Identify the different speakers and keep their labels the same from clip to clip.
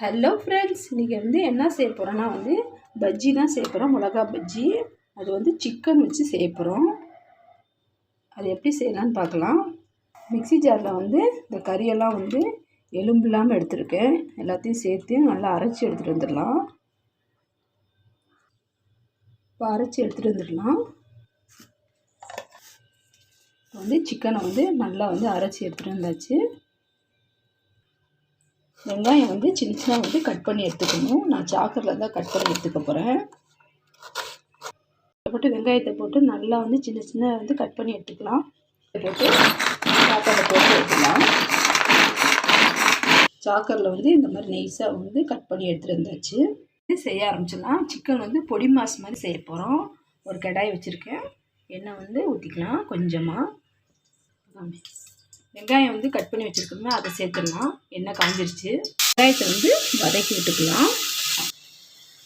Speaker 1: Hello friends இன்றைக்கி வந்து என்ன செய்ய போகிறோன்னா வந்து பஜ்ஜி தான் செய்ய போகிறோம் மிளகா பஜ்ஜி அது வந்து சிக்கன் வச்சு செய்ய போகிறோம் அது எப்படி செய்யலான்னு பார்க்கலாம். மிக்சி ஜாரில் வந்து இந்த கறியெல்லாம் வந்து எலும்பு இல்லாமல் எடுத்திருக்கேன் எல்லாத்தையும் சேர்த்து நல்லா அரைச்சி எடுத்துகிட்டு வந்துடலாம். இப்போ அரைச்சி எடுத்துகிட்டு வந்துடலாம். வந்து சிக்கனை வந்து நல்லா வந்து அரைச்சி எடுத்துகிட்டு வந்தாச்சு. வெங்காயம் வந்து சின்ன சின்ன வந்து கட் பண்ணி எடுத்துக்கணும். நான் சாக்கரில் தான் கட் பண்ணி எடுத்துக்க போகிறேன் போட்டு வெங்காயத்தை போட்டு நல்லா வந்து சின்ன சின்ன வந்து கட் பண்ணி எடுத்துக்கலாம். போட்டு சாக்கரில் போட்டு எடுத்துக்கலாம். சாக்கரில் வந்து இந்த மாதிரி நைஸாக வந்து கட் பண்ணி எடுத்துகிட்டு வந்தாச்சு. செய்ய ஆரம்பிச்சிடலாம். சிக்கன் வந்து பொடி மாஸ் மாதிரி செய்ய போகிறோம் ஒரு கடாய் வச்சுருக்கேன். எண்ணெய் வந்து ஊற்றிக்கலாம் கொஞ்சமாக வெங்காயம் வந்து கட் பண்ணி வச்சுருக்கோம்னா அதை சேர்த்துடலாம். எண்ணெய் காஞ்சிருச்சு. வெங்காயத்தை வந்து வதக்கி விட்டுக்கலாம்.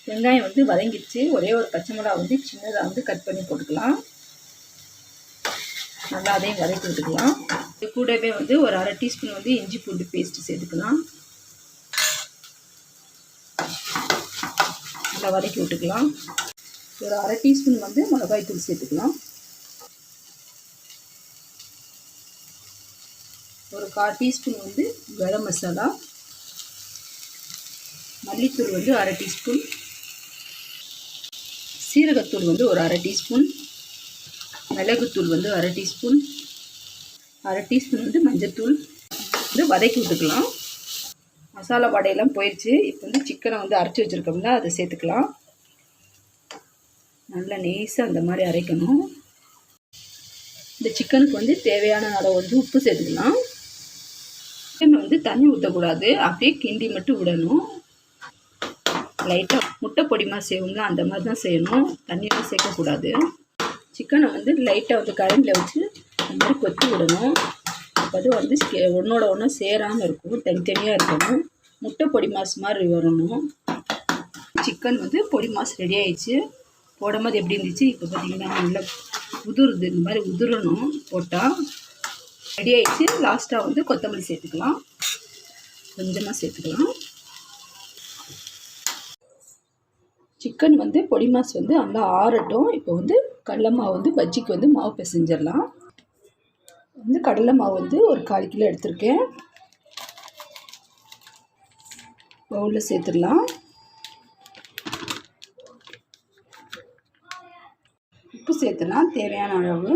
Speaker 1: வெங்காயம் வந்து வதங்கிடுச்சு. ஒரே ஒரு பச்சை மிளகா வந்து சின்னதாக வந்து கட் பண்ணி போட்டுக்கலாம். நல்லா அதையும் வதக்கி விட்டுக்கலாம். இது கூடவே வந்து ஒரு அரை டீஸ்பூன் வந்து இஞ்சி பூண்டு பேஸ்ட்டு சேர்த்துக்கலாம். நல்லா வதக்கி விட்டுக்கலாம். ஒரு அரை டீஸ்பூன் வந்து மிளகாய் தூள் சேர்த்துக்கலாம். ஒரு கால் டீஸ்பூன் வந்து கரம் மசாலா. மல்லித்தூள் வந்து அரை டீஸ்பூன். சீரகத்தூள் வந்து ஒரு அரை டீஸ்பூன். மிளகுத்தூள் வந்து அரை டீஸ்பூன். அரை டீஸ்பூன் வந்து மஞ்சத்தூள். வந்து வதக்கி விட்டுக்கலாம். மசாலா வடையெல்லாம் போயிடுச்சு இப்போ வந்து சிக்கனை வந்து அரைச்சி வச்சுருக்கோம்ல அதை சேர்த்துக்கலாம். நல்லா நெய்ஸாக அந்த மாதிரி அரைக்கணும். இந்த சிக்கனுக்கு வந்து தேவையான அளவு வந்து உப்பு சேர்த்துக்கலாம். வந்து தண்ணி ஊற்றக்கூடாது அப்படியே கிண்டி மட்டும் விடணும். லைட்டாக முட்டை பொடிமா செய்வோம்ல அந்த மாதிரி தான் செய்யணும். தண்ணியெலாம் சேர்க்கக்கூடாது. சிக்கனை வந்து லைட்டாக வந்து கரண்டில் வச்சு அந்த மாதிரி கொத்தி விடணும். அப்போ வந்து ஒன்றோட ஒன்று சேராமல் இருக்கும் தனித்தனியாக இருக்கணும். முட்டை பொடி மாஸ் மாதிரி வரணும். சிக்கன் வந்து பொடி மாஸ் ரெடி ஆயிடுச்சு. போடும்போது எப்படி இருந்துச்சு? இப்போ பார்த்திங்கன்னா நல்லா உதுருது. இந்த மாதிரி உதுரணும் போட்டால் ரெடி லாஸ்ட்டாக வந்து கொத்தமல்லி சேர்த்துக்கலாம். கொஞ்சமாக சேர்த்துக்கலாம். சிக்கன் வந்து பொடி மாஸ் வந்து நல்லா ஆறட்டும். இப்போ வந்து கடலை மாவு வந்து பஜ்ஜிக்கு வந்து மாவு பிசைஞ்சிடலாம். வந்து கடலை மாவு வந்து ஒரு கால் கிலோ எடுத்திருக்கேன். பவுலில் சேர்த்துடலாம். உப்பு சேர்த்துலாம் தேவையான அளவு.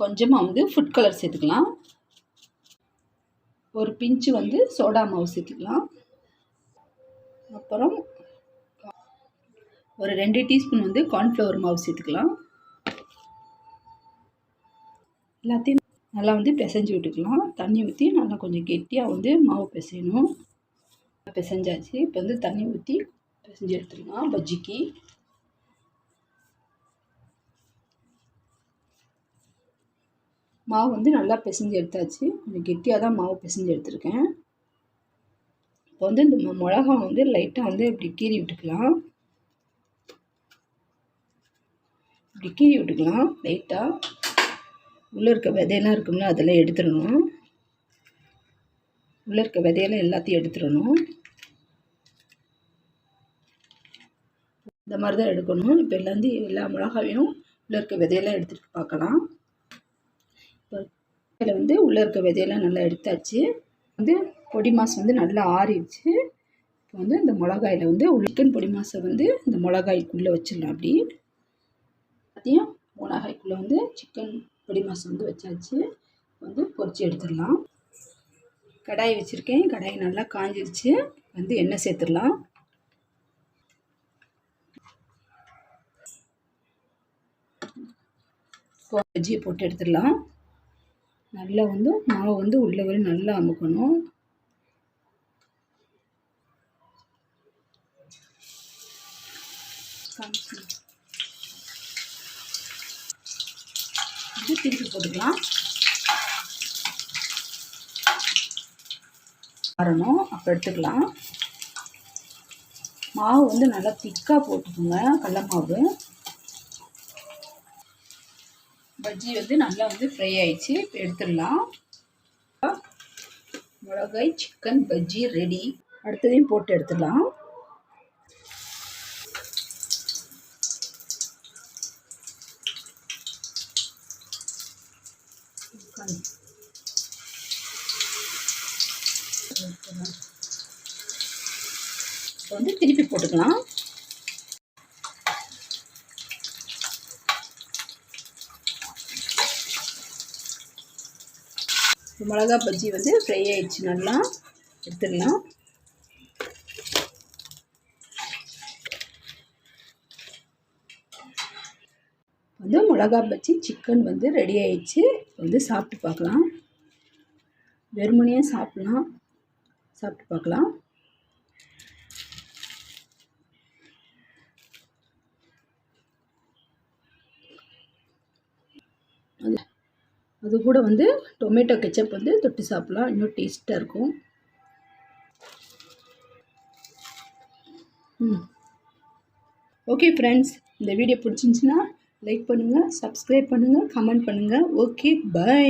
Speaker 1: கொஞ்சமாக வந்து ஃபுட் கலர் சேர்த்துக்கலாம். ஒரு பிஞ்சு வந்து சோடா மாவு சேர்த்துக்கலாம். அப்புறம் ஒரு ரெண்டு டீஸ்பூன் வந்து கார்ன்ஃப்ளவர் மாவு சேர்த்துக்கலாம். எல்லாத்தையும் நல்லா வந்து பிசைஞ்சு விட்டுக்கலாம். தண்ணி ஊற்றி நல்லா கொஞ்சம் கெட்டியாக வந்து மாவு பிசையணும். பிசைஞ்சாச்சு. இப்போ வந்து தண்ணி ஊற்றி பிசைஞ்சு எடுத்துக்கலாம் பஜ்ஜிக்கு. மாவு வந்து நல்லா பிசைஞ்சு எடுத்தாச்சு. கொஞ்சம் கெட்டியாக தான் மாவு பிசைஞ்சு எடுத்திருக்கேன். இப்போ வந்து இந்த மிளகா வந்து லைட்டாக வந்து இப்படி கீறி விட்டுக்கலாம். இப்படி கீறி விட்டுக்கலாம். லைட்டாக உள்ளே இருக்க விதையெல்லாம் இருக்கும்ல அதெல்லாம் எடுத்துடணும். உள்ளே இருக்க விதையெல்லாம் எல்லாத்தையும் எடுத்துடணும். இந்த மாதிரி தான் எடுக்கணும். இப்போ எல்லாந்து எல்லா மிளகாவையும் உள்ளே இருக்க விதையெல்லாம் எடுத்துகிட்டு பார்க்கலாம். இதில் வந்து உள்ளே இருக்க விதையெல்லாம் நல்லா எடுத்தாச்சு. வந்து பொடி மாசம் வந்து நல்லா ஆறிடுச்சு. இப்போ வந்து இந்த மிளகாயில் வந்து உளிக்கன் பொடி மாசம் வந்து இந்த மிளகாய்க்குள்ளே வச்சிடலாம் அப்படி. அதையும் மிளகாய்க்குள்ளே வந்து சிக்கன் பொடி மாசம் வந்து வச்சாச்சு. வந்து பொறிச்சு எடுத்துடலாம். கடாய் வச்சுருக்கேன். கடாய் நல்லா காஞ்சிருச்சு. வந்து எண்ணெய் சேர்த்துடலாம். பஜ்ஜியை போட்டு எடுத்துடலாம். நல்லா வந்து மாவு வந்து உள்ளே வரை நல்லா அமுக்கணும். இது திருப்பி போட்டுக்கலாம். வரணும் அப்போ எடுத்துக்கலாம். மாவு வந்து நல்லா திக்காக போட்டுக்கோங்க கடல மாவு. பஜ்ஜி வந்து நல்லா வந்து ஃப்ரை ஆயிடுச்சு. இப்போ எடுத்துடலாம். மிளகாய் சிக்கன் பஜ்ஜி ரெடி அடுத்ததையும் போட்டு எடுத்துடலாம். இப்போ வந்து திருப்பி போட்டுக்கலாம். மிளகா பஜ்ஜி வந்து ஃப்ரை ஆயிடுச்சு. நல்லா எடுத்துடலாம். வந்து மிளகா பஜ்ஜி சிக்கன் வந்து ரெடி ஆயிடுச்சு. வந்து சாப்பிட்டு பார்க்கலாம். வெறுமனையே சாப்பிட்லாம். சாப்பிட்டு பார்க்கலாம். அது அது கூட வந்து டொமேட்டோ கெச்சப் வந்து தொட்டு சாப்பிட்லாம். இன்னும் டேஸ்ட்டாக இருக்கும். ம். ஓகே ஃப்ரெண்ட்ஸ் இந்த வீடியோ பிடிச்சிருந்துச்சின்னா லைக் பண்ணுங்கள் சப்ஸ்கிரைப் பண்ணுங்கள் கமெண்ட் பண்ணுங்கள் ஓகே பை